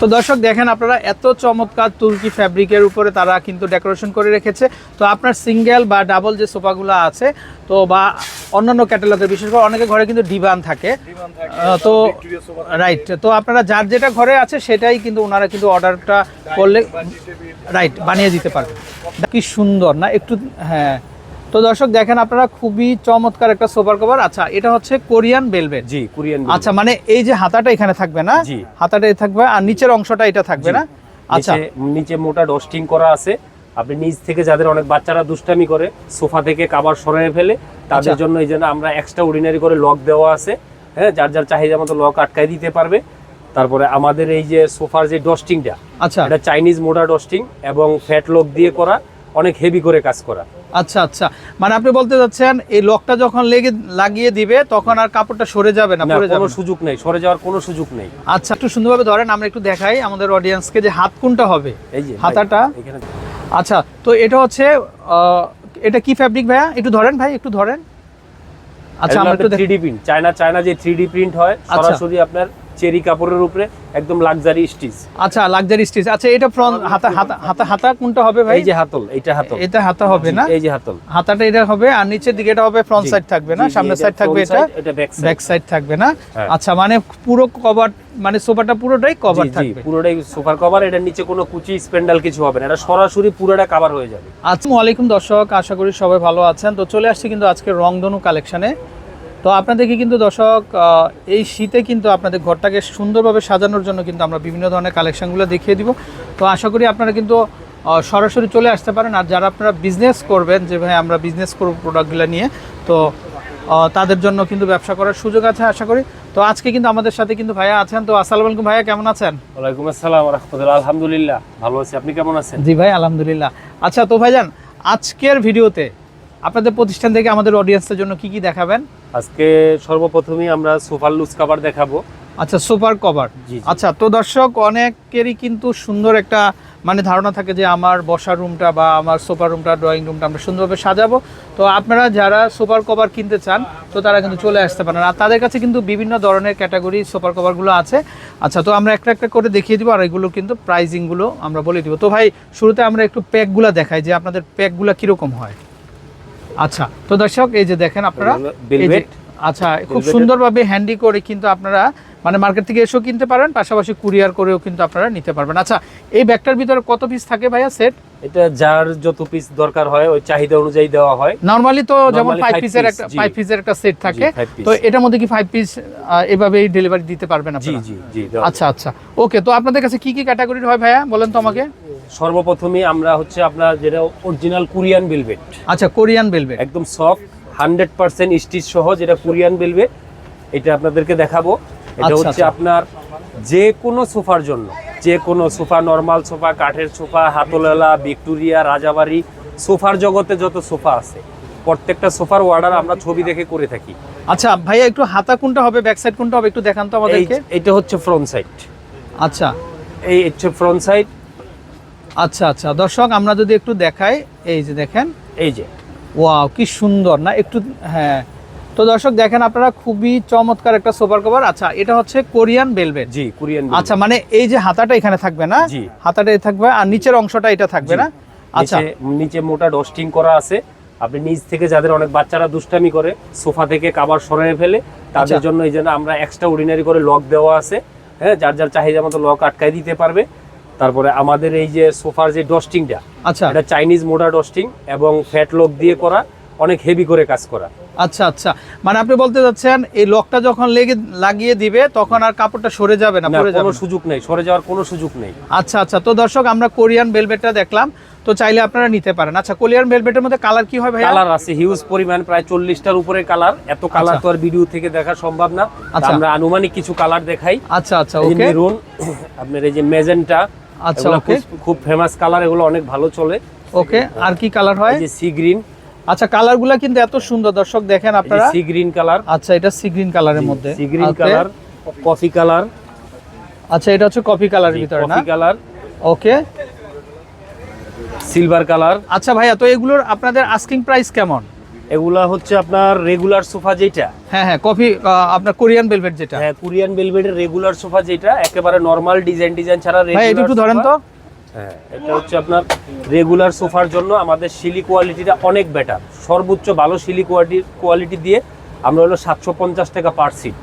তো দর্শক দেখেন আপনারা এত চমৎকার তুর্কি ফ্যাব্রিকের উপরে তারা কিন্তু ডেকোরেশন করে রেখেছে। তো আপনার সিঙ্গেল বা ডাবল যে সোফাগুলো আছে তো বা অন্যান্য ক্যাটালগের বিশেষ করে অনেকের ঘরে কিন্তু ডিবান থাকে। তো রাইট তো আপনারা যার যেটা ঘরে আছে সেটাই কিন্তু ওনারা কিন্তু অর্ডারটা করলে রাইট বানিয়ে দিতে পারবেন কি সুন্দর না একটু হ্যাঁ। তো দর্শক দেখেন আপনারা খুবই চমৎকার একটা সোফার কভার আচ্ছা এটা হচ্ছে কোরিয়ান বেলভেট জি কোরিয়ান আচ্ছা মানে এই যে হাতাটা এখানে থাকবে না? জি। হাতাটা এই থাকবে আর নিচের অংশটা এটা থাকবে না? আচ্ছা। নিচে মোটা ডস্টিং করা আছে। আপনি নিচ থেকে যাদের অনেক বাচ্চারা দুষ্টামি করে সোফা থেকে কাবার সরিয়ে ফেলে তাদের আচ্ছা। জন্য এই জন্য আমরা এক্সট্রা অর্ডিনারি করে লক দেওয়া আছে। হ্যাঁ যার যার চাহিদা মতো লক আটকাই দিতে পারবে। তারপরে আমাদের এই যে সোফার যে ডস্টিংটা আচ্ছা। এটা চাইনিজ মোটা ডস্টিং এবং ফ্যাট লক দিয়ে করা। অনেক হেভি করে কাজ করা। আচ্ছা আচ্ছা। মানে আপনি বলতে যাচ্ছেন এই লকটা যখন লেগে লাগিয়ে দিবে তখন আর কাপড়টা সরে যাবে না পড়ে যাবে কোনো সুযোগ নেই সরে যাওয়ার কোনো সুযোগ নেই। আচ্ছা একটু সুন্দরভাবে ধরেন আমরা একটু দেখাই আমাদের অডিয়েন্সকে যে হাত কোনটা হবে। এই যে হাতাটা। আচ্ছা তো এটা হচ্ছে এটা কি ফ্যাব্রিক ভাইয়া? একটু ধরেন ভাই একটু ধরেন। আচ্ছা আমরা একটু দেখ- three D print China China যে থ্রি ডি প্রিন্ট হয় আচ্ছা। সরাসরি আপনার চেরি কাপড়ের উপরে একদম লাক্সারি স্টিচ আচ্ছা লাক্সারি স্টিচ আচ্ছা এটা ফ্রন্ট হাতা হাতা হাতা হাতা কোনটা হবে ভাই? এই যে হাতল এইটা হাতল। এটা হাতা হবে না? এই যে হাতল। হাতাটা এটা হবে আর নিচের দিকে এটা হবে ফ্রন্ট সাইড থাকবে না? সামনের সাইড থাকবে এটা? এটা ব্যাক সাইড ব্যাক সাইড থাকবে না? হ্যাঁ। আচ্ছা মানে পুরো কভার মানে সোফাটা পুরোটাই কভার থাকবে। পুরোটাই সুপার কভার এটার নিচে কোনো কুচি স্পেন্ডাল কিছু হবে না। এটা সরাসরি পুরোটা কভার হয়ে যাবে। আসসালামু আলাইকুম দর্শক আশা করি সবাই ভালো আছেন। তো চলে আসছি কিন্তু আজকে রংধনু কালেকশনে তো আপনাদেরকে কিন্তু দর্শক এই শীতে কিন্তু আপনাদের ঘরটাকে সুন্দরভাবে সাজানোর জন্য কিন্তু আমরা বিভিন্ন ধরনের কালেকশনগুলো দেখিয়ে দিব। তো আশা করি আপনারা কিন্তু সরাসরি চলে আসতে পারেন। আর যারা আপনারা বিজনেস করবেন যে ভাই আমরা বিজনেস করব প্রোডাক্টগুলো নিয়ে তো তাদের জন্য কিন্তু ব্যবসা করার সুযোগ আছে আশা করি। তো আজকে কিন্তু আমাদের সাথে কিন্তু ভাইয়া আছেন। তো আসসালামু আলাইকুম ভাইয়া কেমন আছেন? ওয়ালাইকুম আসসালাম রহমতুল্লাহ। আলহামদুলিল্লাহ ভালো আছি। আপনি কেমন আছেন? জি ভাই আলহামদুলিল্লাহ। আচ্ছা তো ভাইজান আজকের ভিডিওতে আপনাদের প্রতিষ্ঠান থেকে আমাদের অডিয়েন্সের জন্য কি কি দেখাবেন? আজকে সর্বপ্রথমেই আমরা সোফার লুজ কভার দেখাবো। আচ্ছা সুপার কভার। আচ্ছা তো দর্শক অনেকেরই কিন্তু সুন্দর একটা মানে ধারণা থাকে যে আমার বসার রুমটা বা আমার সোফার রুমটা ড্রয়িং রুমটা আমরা সুন্দরভাবে সাজাবো। তো আপনারা যারা সুপার কভার কিনতে চান তো তারা কিন্তু চলে আসতে পারেন। আর তাদের কাছে কিন্তু বিভিন্ন ধরনের ক্যাটাগরি সুপার কভারগুলো আছে। আচ্ছা তো আমরা একটা একটা করে দেখিয়ে দিব আর এগুলো কিন্তু প্রাইজিংগুলো আমরা বলে দিব। তো ভাই শুরুতে আমরা একটু প্যাকগুলো দেখাই যে আপনাদের প্যাকগুলো কীরকম হয়। আচ্ছা তো দর্শক এই যে দেখেন আপনারা। আচ্ছা খুব সুন্দরভাবে হ্যান্ডি করে কিন্তু আপনারা মানে মার্কেট থেকে এসেও কিনতে পারেন পাশাপাশি কুরিয়ার করেও কিন্তু আপনারা নিতে পারবেন। আচ্ছা এই ব্যাগটার ভিতরে কত পিস থাকে ভাইয়া সেট এটা যার যত পিস দরকার হয় ওই চাহিদা অনুযায়ী দেওয়া হয়। নর্মালি তো যেমন Normally ফাইভ পিসের একটা জি। ফাইভ পিসের একটা সেট থাকে তো এটার মধ্যে কি ফাইভ পিস এভাবেই ডেলিভারি দিতে পারবেন জি আপনারা? জি জি দেওয়া আচ্ছা আচ্ছা। ওকে তো আপনাদের কাছে কি কি ক্যাটাগরির হয় ভাইয়া? বলেন তো আমাকে। সর্বপ্রথমে আমরা হচ্ছে আপনার যেটা অরিজিনাল কোরিয়ান বেলভেট আচ্ছা কোরিয়ান বেলভেট একদম সফট হান্ড্রেড পার্সেন্ট স্টিচ সহ যেটা কোরিয়ান বেলভেট এটা আপনাদেরকে দেখাবো। এটা আচ্ছা, হচ্ছে আচ্ছা। আপনার যে কোনো সোফার জন্য যে কোনো সোফা নর্মাল সোফা কাঠের সোফা হাতলেলা ভিক্টোরিয়া রাজাবাড়ি সোফার জগতে যত সোফা আছে প্রত্যেকটা সোফার অর্ডার আমরা ছবি দেখে করে থাকি। আচ্ছা ভাইয়া একটু হাতা কোনটা হবে ব্যাক সাইড কোনটা হবে একটু দেখান তো আমাদেরকে। এটা হচ্ছে ফ্রন্ট সাইড আচ্ছা। এই হচ্ছে ফ্রন্ট সাইড আচ্ছা আচ্ছা। দর্শক আমরা যদি একটু দেখাই এই যে দেখেন। এই যে। ওয়াও কি সুন্দর না? একটু হ্যাঁ। তো দর্শক দেখেন আপনারা খুবই চমৎকার একটা সোফার কভার। আচ্ছা এটা হচ্ছে কোরিয়ান বেলভেট। জি কোরিয়ান আচ্ছা মানে এই যে হাতাটা এখানে থাকবে না? জি। হাতাটা থাকবে আর নিচের অংশটা এটা থাকবে না? আচ্ছা। নিচে মোটা ডস্টিং করা আছে। আপনি নিচ থেকে যাদের অনেক বাচ্চারা দুষ্টামি করে সোফা থেকে কাবার সরিয়ে ফেলে তাদের আচ্ছা। জন্য এই জন্য আমরা এক্সট্রা অর্ডিনারি করে লক দেওয়া আছে। হ্যাঁ যার যার চাহিদা মতো লক আটকাই দিতে পারবে। তারপরে আমাদের এই যে সোফার যে ডস্টিংটা আচ্ছা। এটা চাইনিজ মোটা ডস্টিং এবং ফ্যাট লক দিয়ে করা অনেক হেভি করে কাজ করা। আচ্ছা আচ্ছা। মানে আপনি বলতে যাচ্ছেন এই লকটা যখন লেগে লাগিয়ে দিবে তখন আর কাপড়টা সরে যাবে না পড়ে যাবে সুযোগ নেই সরে যাওয়ার কোনো সুযোগ নেই। আচ্ছা আচ্ছা। তো দর্শক আমরা কোরিয়ান বেলভেটটা দেখলাম। তো চাইলে আপনারা নিতে পারেন। আচ্ছা কোরিয়ান বেলভেটের মধ্যে কালার কি হয় ভাইয়া? কালার আছে হিউজ পরিমাণ প্রায় চল্লিশটার উপরে কালার। এত কালার আচ্ছা। তো আর ভিডিও থেকে দেখা সম্ভব না। আচ্ছা। আমরা আনুমানিক কিছু কালার দেখাই। আচ্ছা আচ্ছা ওকে। মেরুন আপনার এই যে মেজেন্টা আচ্ছা ওকে খুব- ফেমাস কালার এগুলো অনেক ভালো চলে। ওকে আর কি কালার হয়? যে সি গ্রিন আচ্ছা কালারগুলো কিন্তু এত সুন্দর দর্শক দেখেন আপনারা। সি গ্রিন কালার আচ্ছা এটা সি গ্রিন কালারের মধ্যে। Sea green colour coffee colour আচ্ছা এটা হচ্ছে কফি কালারের ভিতরে না? Coffee colour okay silver colour আচ্ছা ভাইয়া তো এগুলোর আপনাদের আস্কিং প্রাইস কেমন? এগুলা হচ্ছে আপনার রেগুলার সোফা যেটা হ্যাঁ হ্যাঁ কফি আপনার কোরিয়ান ভেলভেট যেটা। হ্যাঁ কোরিয়ান ভেলভেটের রেগুলার সোফা যেটা একেবারে নরমাল ডিজাইন ডিজাইন ছাড়া ভাই একটু ধরেন তো। হ্যাঁ এটা হচ্ছে আপনার রেগুলার সোফার জন্য আমাদের শিলি কোয়ালিটিটা অনেক বেটার সর্বোচ্চ ভালো শিলি কোয়ালিটি কোয়ালিটি দিয়ে আমরা হলো সাতশো পঞ্চাশ টাকা পার সিট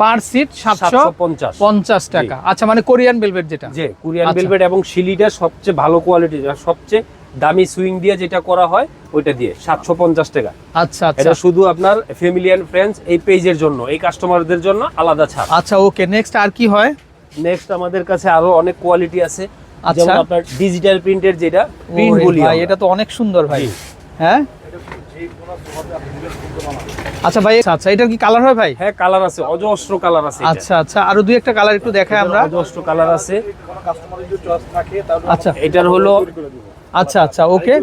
পার সিট সাতশো পঞ্চাশ। পঞ্চাশ টাকা। আচ্ছা মানে কোরিয়ান ভেলভেট যেটা। যে কোরিয়ান। ভেলভেট এবং শিলিটা সবচেয়ে ভালো কোয়ালিটি সবচেয়ে দামি সুইং দিয়ে যেটা করা হয় ওইটা দিয়ে সাতশো পঞ্চাশ টাকা। আচ্ছা আচ্ছা। এটা শুধু আপনার ফ্যামিলি অ্যান্ড ফ্রেন্ডস এই পেজের জন্য এই কাস্টমারদের জন্য আলাদা ছাড়। আচ্ছা ওকে নেক্সট আর কি হয়? নেক্সট আমাদের কাছে আরও অনেক কোয়ালিটি আছে। আচ্ছা। যেমন আপনার ডিজিটাল প্রিন্টের যেটা প্রিন্ট বলি ভাই এটা তো অনেক সুন্দর ভাই। হ্যাঁ? আচ্ছা ভাই আচ্ছা এটার কি কালার হয় ভাই? হ্যাঁ কালার আছে অজস্র কালার আছে আচ্ছা আচ্ছা আরও দুই একটা কালার একটু দেখাই আমরা। অজস্র কালার আছে। আচ্ছা। এটার হলো আচ্ছা আচ্ছা ওকে।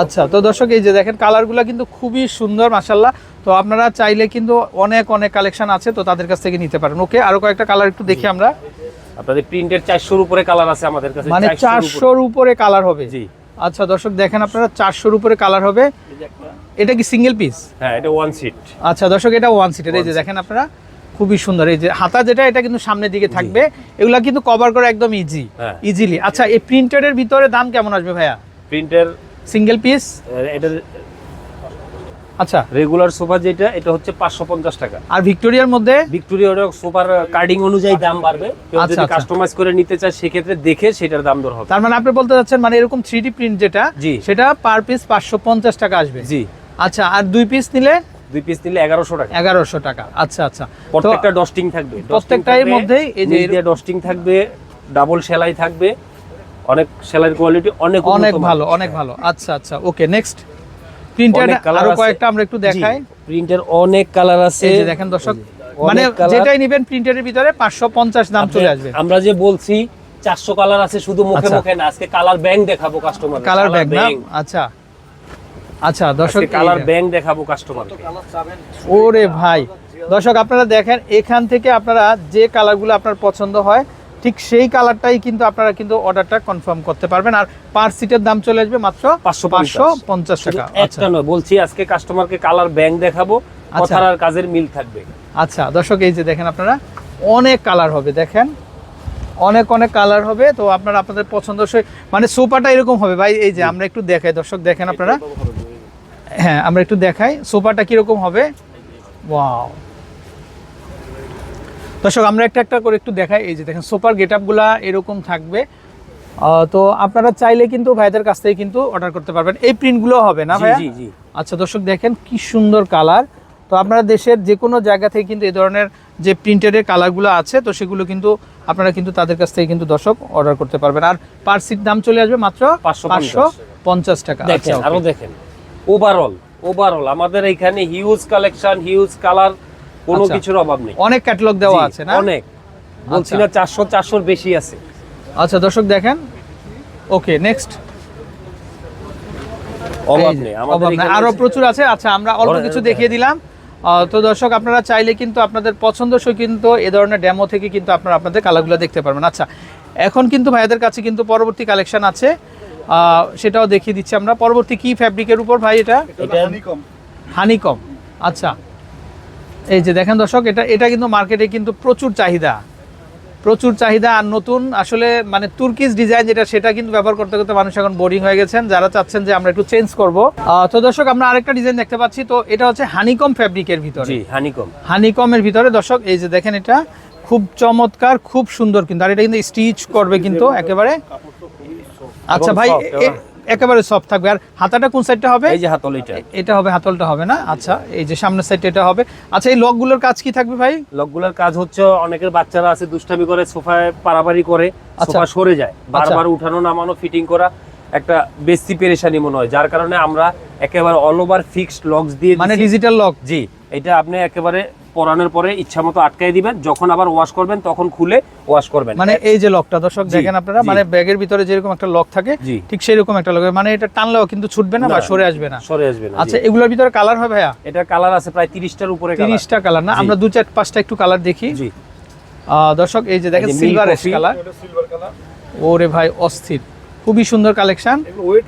আচ্ছা তো দর্শক এই যে দেখেন কালারগুলো কিন্তু খুবই সুন্দর মাশাল্লাহ তো আপনারা চাইলে কিন্তু অনেক অনেক কালেকশন আছে তো তাদের কাছ থেকে নিতে পারেন। ওকে আরও কয়েকটা কালার একটু দেখি আমরা। আপনাদের প্রিন্টের চারশোর উপরে কালার আছে আমাদের কাছে মানে 400 উপরে। চারশোর উপরে কালার হবে? জি। আচ্ছা দর্শক দেখেন আপনারা চারশোর উপরে কালার হবে। এটা কি সিঙ্গেল পিস হ্যাঁ এটা ওয়ান সিট আচ্ছা দর্শক এটা ওয়ান সিটের এই যে দেখেন আপনারা খুবই সুন্দর। এই যে হাতা যেটা এটা কিন্তু সামনের দিকে থাকবে। এগুলা কিন্তু কভার করা একদম ইজি হ্যাঁ। ইজিলি আচ্ছা এই প্রিন্টেডের ভিতরে দাম কেমন আসবে ভাইয়া? প্রিন্টার সিঙ্গেল পিস আচ্ছা। রেগুলার সোফা যেটা এটা হচ্ছে পাঁচশো পঞ্চাশ টাকা। আর ভিক্টোরিয়ার মধ্যে? ভিক্টোরিয়া সোফার কার্ডিং অনুযায়ী দাম বাড়বে। কেউ আচ্ছা, যদি আচ্ছা। কাস্টমাইজ করে নিতে চায় সেক্ষেত্রে দেখে সেটার দাম দর হবে। তার মানে আপনি বলতে চাচ্ছেন মানে এরকম থ্রি প্রিন্ট যেটা জি। সেটা পার পিস পাঁচশো পঞ্চাশ টাকা আসবে। জি। আচ্ছা আর দুই পিস নিলে? দুই পিস নিলে এগারোশো টাকা। এগারোশো টাকা। আচ্ছা আচ্ছা। প্রত্যেকটা ডস্টিং থাকবে। প্রত্যেকটার মধ্যেই এই যে ডস্টিং থাকবে ডাবল সেলাই থাকবে অনেক সেলাইয়ের কোয়ালিটি অনেক অনেক ভালো অনেক ভালো। আচ্ছা আচ্ছা ওকে নেক্সট প্রিন্টেড অনেক আরও কয়েকটা আমরা একটু দেখাই। প্রিন্টের অনেক কালার আছে। এই যে দেখেন দর্শক মানে যেটাই নেবেন প্রিন্টের ভিতরে পাঁচশো পঞ্চাশ দাম চলে আসবে। আমরা যে বলছি চারশো কালার আছে শুধু মুখে আচ্ছা। মুখে না আজকে কালার ব্যাংক দেখাবো কাস্টমার কালার ব্যাগ না? আচ্ছা। আচ্ছা দর্শক কালার ব্যাংক দেখাবো কাস্টমার ওরে ভাই দর্শক আপনারা দেখেন এখান থেকে আপনারা যে কালারগুলো আপনার পছন্দ হয় ঠিক সেই কালারটাই কিন্তু আপনারা কিন্তু অর্ডারটা কনফার্ম করতে পারবেন। আর পার সিটের দাম চলে আসবে মাত্র 550 পাঁচশো পঞ্চাশ টাকা। আচ্ছা। একটা নয় বলছি আজকে কাস্টমারকে কালার ব্যাংক দেখাবো কথার আর কাজের মিল থাকবে। আচ্ছা দর্শক এই যে দেখেন আপনারা অনেক কালার হবে দেখেন অনেক অনেক কালার হবে তো আপনারা আপনাদের পছন্দসই মানে সোফাটা এরকম হবে ভাই এই যে আমরা একটু দেখাই দর্শক দেখেন আপনারা। হ্যাঁ আমরা একটু দেখাই। সোফাটা কীরকম হবে? ওয়াও। দর্শক আমরা একটা একটা করে একটু দেখাই। এই যে দেখেন সোফার গেট আপগুলা এরকম থাকবে। তো আপনারা চাইলে কিন্তু ভাইদের কাছ থেকে কিন্তু অর্ডার করতে পারবেন। এই প্রিন্টগুলো হবে না ভাই জি জি। আচ্ছা দর্শক দেখেন কি সুন্দর কালার। তো আপনারা দেশের যে কোনো জায়গা থেকে কিন্তু এই ধরনের যে প্রিন্টেডের কালারগুলো আছে তো সেগুলো কিন্তু আপনারা কিন্তু তাদের কাছ থেকে কিন্তু দর্শক অর্ডার করতে পারবেন। আর পার সিট দাম চলে আসবে মাত্র 550 পাঁচশো পঞ্চাশ টাকা। আচ্ছা দেখেন. দেখেন। ওভারঅল ওভারঅল আমাদের এখানে হিউজ কালেকশন হিউজ কালার কোনো আচ্ছা। কিছুর অভাব নেই। অনেক ক্যাটালগ দেওয়া আছে না? অনেক। বলছি আচ্ছা। না চারশো চারশোর বেশি আছে। আচ্ছা দর্শক দেখেন। ওকে নেক্সট অভাব নেই আমাদের এখানে আরও প্রচুর আছে। আচ্ছা আমরা অল্প কিছু দেখিয়ে দিলাম। তো দর্শক আপনারা চাইলে কিন্তু আপনাদের পছন্দসই কিন্তু এ ধরনের ডেমো থেকে কিন্তু আপনারা আপনাদের কালারগুলো দেখতে পারবেন। আচ্ছা এখন কিন্তু ভাইদের কাছে কিন্তু পরবর্তী কালেকশন আছে। সেটাও দেখিয়ে দিচ্ছি আমরা। পরবর্তী কি ফ্যাব্রিকের উপর ভাই এটা? হানিকম আচ্ছা। এই যে দেখেন দর্শক এটা এটা কিন্তু মার্কেটে কিন্তু প্রচুর চাহিদা। প্রচুর চাহিদা আর নতুন আসলে মানে তুর্কিশ ডিজাইন যেটা সেটা কিন্তু ব্যবহার করতে করতে মানুষ এখন বোরিং হয়ে গেছেন। যারা চাচ্ছেন যে আমরা একটু চেঞ্জ করব। তো দর্শক আমরা আরেকটা ডিজাইন দেখতে পাচ্ছি। তো এটা হচ্ছে হানিকম ফ্যাব্রিকের ভিতরে। জি হানিকম হানিকমের ভিতরে দর্শক এই যে দেখেন এটা খুব চমৎকার খুব সুন্দর কিন্তু। আর এটা কিন্তু স্টিচ করবে কিন্তু একেবারে। আচ্ছা ভাই একেবারে সফট থাকবে। আর হাতাটা কোন সাইডটা হবে? এই যে হাতল এটা এটা হবে হাতলটা হবে না? আচ্ছা এই যে সামনের সাইড এটা হবে। আচ্ছা এই লকগুলোর কাজ কি থাকবে ভাই? লকগুলোর কাজ হচ্ছে অনেকের বাচ্চারা আছে দুষ্টামি করে সোফায় পারাবারি করে আচ্ছা। সোফা সরে যায়। বারবার উঠানো নামানো ফিটিং করা একটা বেশি পেরেশানি মনে হয় যার কারণে আমরা একেবারে অল ওভার ফিক্সড লকস দিয়ে মানে ডিজিটাল লক জি এটা আপনি একেবারে পরানোর পরে ইচ্ছা মতো আটকাই দিবেন। যখন আবার ওয়াশ করবেন তখন খুলে ওয়াশ করবেন। মানে এই যে লকটা দর্শক দেখেন আপনারা মানে ব্যাগের ভিতরে যেরকম একটা লক থাকে। ঠিক সেরকম একটা লক। মানে এটা টানলেও কিন্তু ছুটবে না বা সরে আসবে না। সরে আসবে না আচ্ছা এগুলোর ভিতরে কালার হবে ভাইয়া? এটার কালার আছে প্রায় তিরিশটার উপরে colour। তিরিশটা কালার না? আমরা দু চার পাঁচটা একটু কালার দেখি। জি। আহ, দর্শক এই যে দেখেন সিলভার milk কালার ওরে ভাই অস্থির। খুবই সুন্দর কালেকশন ওয়েট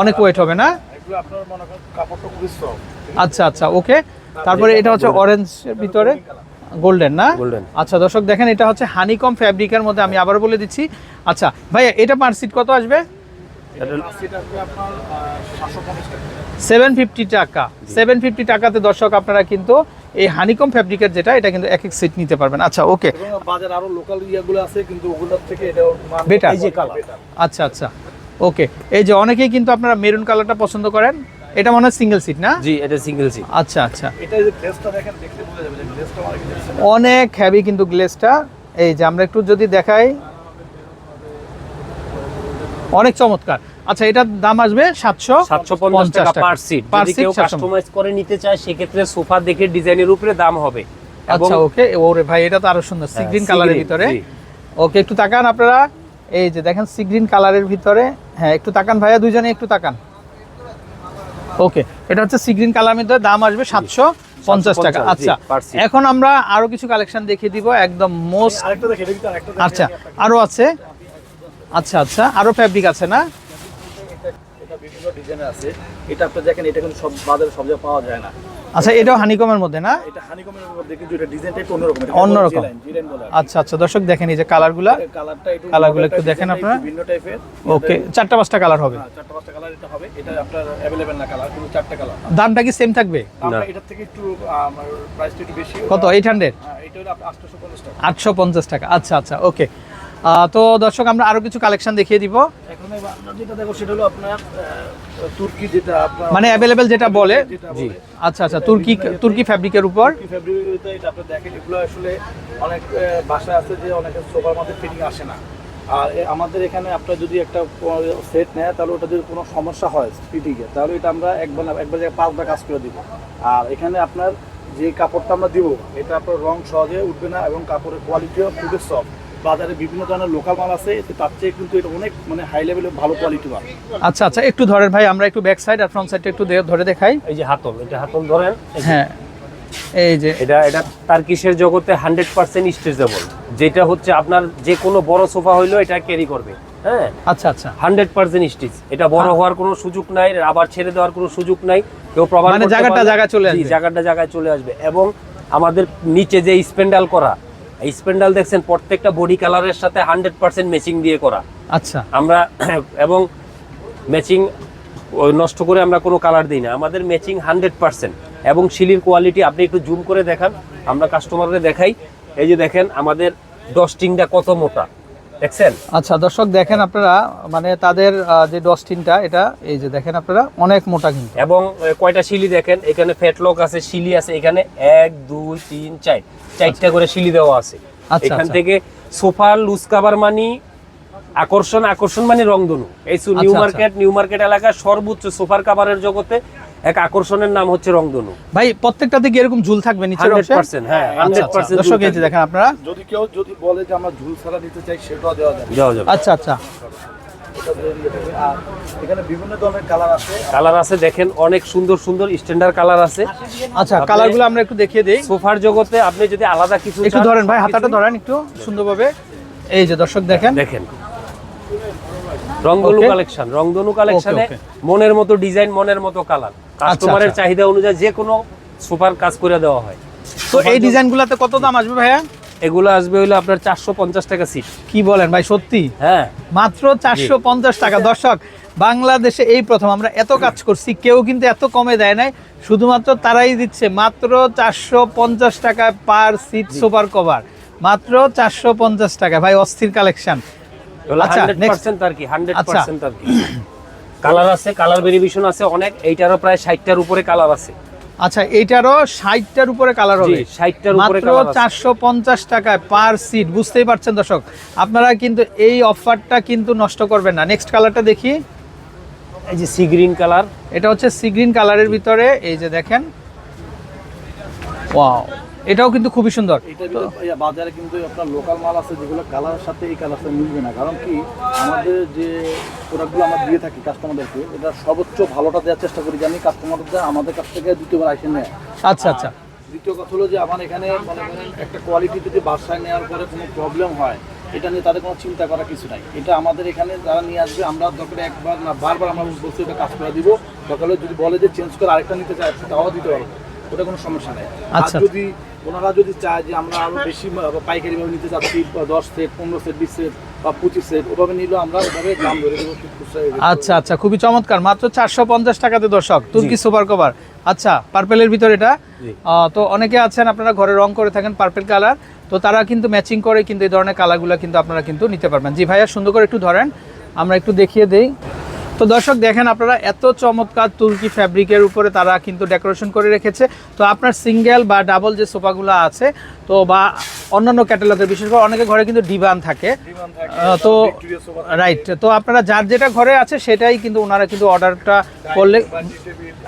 অনেক ওয়েট হবে না? এগুলো আপনার মনে করেন কাপড়টা খুবই সফট আচ্ছা আচ্ছা ওকে। তারপরে এটা হচ্ছে অরেঞ্জের ভিতরে গোল্ডেন না। আচ্ছা দর্শক দেখেন এটা হচ্ছে হানিকম ফ্যাব্রিকের মধ্যে আমি আবার বলে দিচ্ছি। আচ্ছা ভাইয়া এটা পার সিট কত আসবে? সেভেন ফিফটি টাকা। সেভেন ফিফটি টাকাতে দর্শক আপনারা কিন্তু এই হানিকম ফ্যাব্রিকের যেটা এটা কিন্তু এক এক সিট নিতে পারবেন। আচ্ছা ওকে বাজার আরও লোকাল ইয়াগুলো আছে কিন্তু ওগুলোর থেকে এটা মান যে কালার আচ্ছা আচ্ছা। ওকে এই যে অনেকেই কিন্তু আপনারা মেরুন কালারটা পছন্দ করেন। এটা মনে হয় সিঙ্গেল সিট না? জি এটা সিঙ্গেল সিট আচ্ছা আচ্ছা। এটা যে গ্লেসটা দেখেন দেখলে বোঝা যাবে যে গ্লেসটা অনেক হ্যাভি কিন্তু গ্লেসটা এই যে আমরা একটু যদি দেখাই। অনেক চমৎকার। আচ্ছা এটার দাম আসবে সাতশো সাতশো পঞ্চাশ টাকা পার সিট পার যদি সিট কেউ কাস্টমাইজ করে নিতে চায় সেক্ষেত্রে সোফা দেখে ডিজাইনের উপরে দাম হবে। আচ্ছা ওকে। ওরে ভাই এটা তো আরও সুন্দর। সি গ্রিন কালারের ভিতরে। ওকে একটু তাকান আপনারা। এই যে দেখেন সি গ্রিন কালারের ভিতরে। হ্যাঁ একটু তাকান ভাইয়া দুইজনে একটু তাকান। ওকে এটা হচ্ছে সি গ্রিন কালার মধ্যে দাম আসবে সাতশো পঞ্চাশ টাকা। আচ্ছা এখন আমরা আরও কিছু কালেকশন দেখিয়ে দিব একদম মোস্ট আচ্ছা আরও আছে। আচ্ছা আচ্ছা আরও ফ্যাব্রিক আছে না? বিভিন্ন ডিজাইনের আছে। এটা আপনি দেখেন এটা কিন্তু সব বাজারে সব জায়গায় পাওয়া যায় না। আচ্ছা এটাও হানিকমের মধ্যে না? এটা হানিকমের মধ্যে কিন্তু এটা ডিজাইনটা একটু অন্যরকম অন্যরকম। জিলাইন জিলাইন বলে আর কি। আচ্ছা আচ্ছা দর্শক দেখেন এই যে কালারগুলা কালারটা একটু কালারগুলো একটু দেখেন আপনারা। একটু টাইপের ওকে চারটা পাঁচটা কালার হবে। হ্যাঁ, চারটা পাঁচটা কালার এটা হবে। এটা আপনার অ্যাভেলেবেল না কালার কিন্তু চারটা কালার দামটা কি সেম থাকবে? আমরা এটার থেকে একটু আমার প্রাইসটা একটু বেশি। কত? এইট হান্ড্রেড হ্যাঁ, এটা হলো 850 টাকা। আটশো পঞ্চাশ টাকা। আচ্ছা আচ্ছা ওকে তো দর্শক আমরা আরও কিছু কালেকশন দেখিয়ে দিব। যেটা দেখো সেটা হলো আপনার তুর্কি যেটা মানে অ্যাভেলেবেল যেটা বলে। জি। আচ্ছা আচ্ছা তুর্কি তুর্কি ফ্যাব্রিকের উপর। দেখেন এগুলো আসলে অনেক বাসায় আছে যে অনেকের সোফার মধ্যে ফিটিং আসে না। আর আমাদের এখানে আপনার যদি একটা সেট নেয় তাহলে ওটা যদি কোনো সমস্যা হয় ফিটিংয়ে তাহলে এটা আমরা একবার না একবার জায়গায় পাঁচবার কাজ করে দিব। আর এখানে আপনার যে কাপড়টা আমরা দিব এটা আপনার রং সহজে উঠবে না এবং কাপড়ের কোয়ালিটিও খুবই সফট বাজারে বিভিন্ন ধরনের লোকাল মাল আছে তার চেয়ে কিন্তু এটা অনেক মানে হাই লেভেলের ভালো কোয়ালিটি মাল। আচ্ছা আচ্ছা একটু ধরেন ভাই আমরা একটু ব্যাক সাইড আর ফ্রন্ট সাইডটা একটু ধরে দেখাই। এই যে হাতল এটা হাতল ধরেন হ্যাঁ এই যে এটা এটা তার কিসের জগতে হান্ড্রেড পার্সেন্ট স্ট্রেচেবল যেটা হচ্ছে আপনার যে কোনো বড় সোফা হইলেও এটা ক্যারি করবে হ্যাঁ? আচ্ছা আচ্ছা। হান্ড্রেড পার্সেন্ট স্টিচ এটা বড় হওয়ার কোনো সুযোগ নাই আবার ছেড়ে দেওয়ার কোনো সুযোগ নাই কেউ প্রমাণ মানে জায়গাটা জায়গায় চলে আসবে। জায়গাটা জায়গায় চলে আসবে। এবং আমাদের নিচে যে স্পেন্ডাল করা এই স্পেন্ডাল দেখছেন প্রত্যেকটা বডি কালারের সাথে হান্ড্রেড পার্সেন্ট ম্যাচিং দিয়ে করা। আচ্ছা। আমরা এবং ম্যাচিং নষ্ট করে আমরা কোনো কালার দিই না। আমাদের ম্যাচিং হান্ড্রেড পার্সেন্ট এবং শিলির কোয়ালিটি আপনি একটু জুম করে দেখান আমরা কাস্টমারদের দেখাই। এই যে দেখেন আমাদের ডস্টিংটা কত মোটা। দেখছেন আচ্ছা দর্শক দেখেন আপনারা মানে তাদের যে ডস্টিনটা এটা এই যে দেখেন আপনারা অনেক মোটা কিন্তু। এবং কয়টা শিলি দেখেন? এখানে ফ্যাটলক আছে শিলি আছে এখানে এক দুই তিন চার। চারটা করে শিলি দেওয়া আছে। আচ্ছা, এখান আচ্ছা। থেকে সোফার লুজ কাভার মানি আকর্ষণ আকর্ষণ মানে রংধনু। এই নিউ আচ্ছা, মার্কেট নিউ মার্কেট এলাকার সর্বোচ্চ সোফার কাভারের জগতে এক আকর্ষণের নাম হচ্ছে রংধনু। ভাই প্রত্যেকটাতে কি এরকম ঝুল থাকবে অংশে? পার্সেন্ট হ্যাঁ আচ্ছা, হান্ড্রেড আচ্ছা। পার্সেন্ট দর্শক এই যে দেখেন আপনারা। যদি কেউ যদি বলে যে আমরা ঝুল ছাড়া নিতে চাই সেটাও দেওয়া যাবে। যাওয়া যাবে। আচ্ছা আচ্ছা। এখানে বিভিন্ন ধরনের কালার আছে। কালার আছে দেখেন অনেক সুন্দর সুন্দর স্ট্যান্ডার্ড কালার আছে। আচ্ছা কালারগুলো আমরা একটু দেখিয়ে দেই। সোফার জগতে আপনি যদি আলাদা কিছু একটু ধরেন ভাই হাতাটা ধরেন একটু সুন্দরভাবে। এই যে দর্শক দেখেন। দেখেন। রংধনু কালেকশন রংধনু কালেকশনে মনের মতো ডিজাইন মনের মতো কালার কাস্টমারের আচ্ছা। চাহিদা অনুযায়ী যে কোনো সুপার কাজ করে দেওয়া হয়। তো এই ডিজাইনগুলোতে কত দাম আসবে ভাইয়া? এগুলো আসবে হইল আপনার চারশো পঞ্চাশ টাকা সিট কি বলেন ভাই সত্যি? হ্যাঁ। মাত্র চারশো পঞ্চাশ টাকা। দর্শক বাংলাদেশে এই প্রথম আমরা এত কাজ করছি কেউ কিন্তু এত কমে দেয় নাই। শুধুমাত্র তারাই দিচ্ছে মাত্র চারশো পঞ্চাশ টাকা পার সিট সুপার কভার মাত্র চারশো পঞ্চাশ টাকা। ভাই অস্থির কালেকশন আচ্ছা. পার্সেন্ট আর কি হান্ড্রেড আচ্ছা। পার্সেন্ট আর কি। কালার আছে কালার ভেরিয়েশন আছে অনেক এইটারও প্রায় ষাটটার উপরে কালার আছে। আচ্ছা এইটারও ষাটটার উপরে কালার হবে। ষাটটার উপরে মাত্র চারশো পঞ্চাশ টাকায় পার সিট বুঝতেই পারছেন দর্শক? আপনারা কিন্তু এই অফারটা কিন্তু নষ্ট করবেন না। নেক্সট কালারটা দেখি। এই যে সি গ্রিন কালার এটা হচ্ছে সি গ্রিন কালারের ভিতরে এই যে দেখেন। ওয়াও এটাও কিন্তু খুবই সুন্দর। এটা বাজারে কিন্তু আপনার লোকাল মাল আছে যেগুলো কালারের সাথে এই কালারটা মিলবে না। কারণ কি আমাদের যে প্রোডাক্টগুলো আমরা দিয়ে থাকি কাস্টমারদেরকে এটা সর্বোচ্চ ভালোটা দেওয়ার চেষ্টা করি জানি কাস্টমারদের আমাদের কাছ থেকে দ্বিতীয়বার আসে নেয় আচ্ছা আচ্ছা। দ্বিতীয় কথা হলো যে আমার এখানে মনে করেন একটা কোয়ালিটি যদি বাসায় নেওয়ার পরে কোনো প্রবলেম হয় এটা নিয়ে তাদের কোনো চিন্তা করার কিছু নাই। এটা আমাদের এখানে যারা নিয়ে আসবে আমরা দরকার একবার না বারবার আমরা বলছি এটা কাজ করে দিব। দরকার যদি বলে যে চেঞ্জ করে আরেকটা নিতে চাই তাও দিতে পারব। ওটা কোনো সমস্যা নেই। আচ্ছা। যদি ওনারা যদি চায় যে আমরা আরও বেশি পাইকারি ভাবে নিতে চাচ্ছি দশ সেট পনেরো সেট বিশ সেট বা পঁচিশ সেট ওভাবে নিলেও আমরা ওভাবে দাম ধরে দেবো। আচ্ছা আচ্ছা খুবই চমৎকার। মাত্র চারশো পঞ্চাশ টাকাতে দর্শক তুর্কি সুপার কভার। আচ্ছা পার্পেলের ভিতর এটা? তো অনেকে আছেন আপনারা ঘরে রং করে থাকেন পার্পেল কালার তো তারা কিন্তু ম্যাচিং করে কিন্তু এই ধরনের কালারগুলো কিন্তু আপনারা কিন্তু নিতে পারবেন। জি ভাইয়া সুন্দর করে একটু ধরেন আমরা একটু দেখিয়ে দেই। তো দর্শক দেখেন আপনারা এত চমৎকার তুর্কি ফ্যাব্রিকের উপরে তারা কিন্তু ডেকোরেশন করে রেখেছে। তো আপনার সিঙ্গেল বা ডাবল যে সোফাগুলো আছে তো বা অন্যান্য ক্যাটালগের বিশেষ করে অনেকে ঘরে কিন্তু ডিবান থাকে। তো রাইট তো আপনারা যার যেটা ঘরে আছে সেটাই কিন্তু ওনারা কিন্তু অর্ডারটা করলে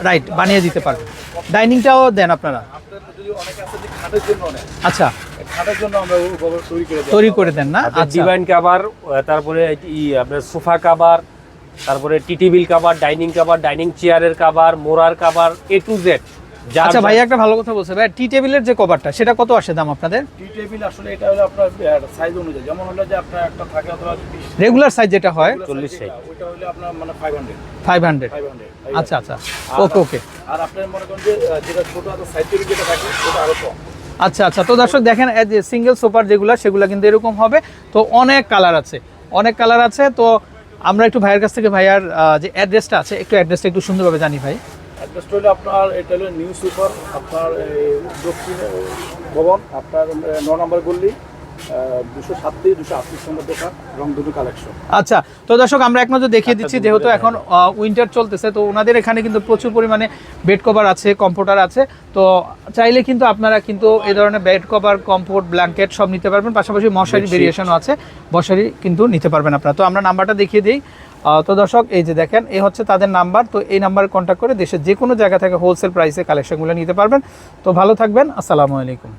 রাইট বানিয়ে দিতে পারবেন ডাইনিংটাও দেন আপনারা। আপনার যদি অনেকে আছে যে খাটের জন্য নেয় আচ্ছা। তৈরি করে দিই তৈরি করে দেন না? আচ্ছা। ডিভাইন কাভার তারপরে ই আপনার সোফা কাভার তারপরে tea table cover dining cover dining চেয়ারের কাভার মোরার কাভার এ টু জেড আচ্ছা ভাই একটা ভালো কথা বলছে। ভাই টি টেবিলের যে কভারটা সেটা কত আসে দাম আপনাদের? টি টেবিল আসলে এটা হলো আপনার সাইজ অনুযায়ী। যেমন হলো যে আপনার একটা থাকে অথবা রেগুলার সাইজ যেটা হয়? চল্লিশ size, ওইটা হলো আপনার মানে five hundred five hundred five hundred আচ্ছা আচ্ছা। ওকে ওকে আর আপনার মনে করেন যে যেটা ছোট হাতের সাইড টেবিল যেটা থাকে ওটা আরও কম। আচ্ছা আচ্ছা। তো দর্শক দেখেন সিঙ্গেল সোফার যেগুলো সেগুলো কিন্তু এরকম হবে। তো অনেক কালার আছে। অনেক কালার আছে তো আমরা একটু ভাইয়ের কাছ থেকে ভাইয়ার যে অ্যাড্রেসটা আছে, একটু অ্যাড্রেসটা একটু সুন্দরভাবে জানি ভাই। অ্যাড্রেসটা হলো আপনার, এটা হলো নিউ সুপার আপনার দক্ষিণ, ভবন, আপনার ন নম্বর গল্লি আচ্ছা তো দর্শক আমরা এক নজর দেখিয়ে দিচ্ছি যেহেতু এখন উইন্টার চলতেছে তো ওনাদের এখানে কিন্তু প্রচুর পরিমাণে বেড কভার আছে কম্ফোর্টার আছে। তো চাইলে কিন্তু আপনারা কিন্তু এই ধরনের বেড কভার কমফোর্ট ব্ল্যাঙ্কেট সব নিতে পারবেন। পাশাপাশি মশারি ভেরিয়েশনও আছে মশারি কিন্তু নিতে পারবেন আপনারা। তো আমরা নাম্বারটা দেখিয়ে দিই। তো দর্শক এই যে দেখেন এই হচ্ছে তাদের নাম্বার। তো এই নাম্বারে কন্ট্যাক্ট করে দেশের যে কোনো জায়গা থেকে হোলসেল প্রাইসে কালেকশনগুলো নিতে পারবেন। তো ভালো থাকবেন আসসালামু আলাইকুম।